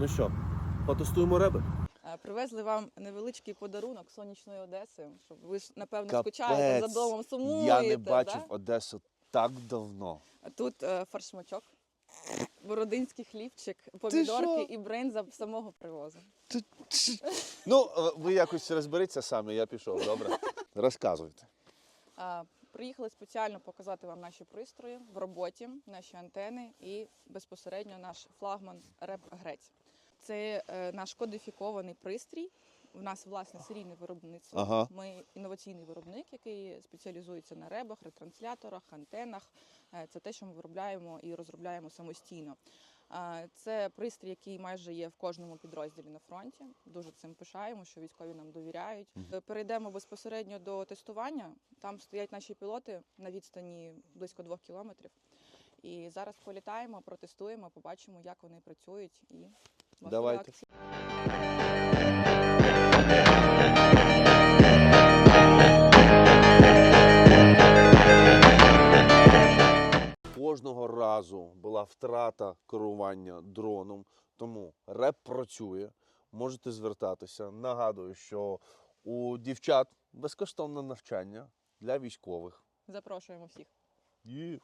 Ну що, потестуємо реби? Привезли вам невеличкий подарунок сонячної Одеси, щоб ви ж напевно Капець. скучаєте за домом, сумуєте. Я не бачив Да? Одесу так давно. Тут е, фаршмачок, бородинський хлібчик, помідорки і бринза самого привозу. Ну, е, ви якось розберіться самі, я пішов, добре? Розказуйте. А, Приїхали спеціально показати вам наші пристрої в роботі, наші антени і безпосередньо наш флагман Реп Грець. Це е, наш кодифікований пристрій. У нас власне серійне виробництво. Ага. Ми інноваційний виробник, який спеціалізується на ребах, ретрансляторах, антенах. Е, Це те, що ми виробляємо і розробляємо самостійно. Це пристрій, який майже є в кожному підрозділі на фронті. Дуже цим пишаємо, що військові нам довіряють. Е, Перейдемо безпосередньо до тестування. Там стоять наші пілоти на відстані близько двох кілометрів. І зараз політаємо, протестуємо, побачимо, як вони працюють і Давайте. Кожного разу була втрата керування дроном, тому реп працює. Можете звертатися. Нагадую, що у дівчат безкоштовне навчання для військових. Запрошуємо всіх. Є.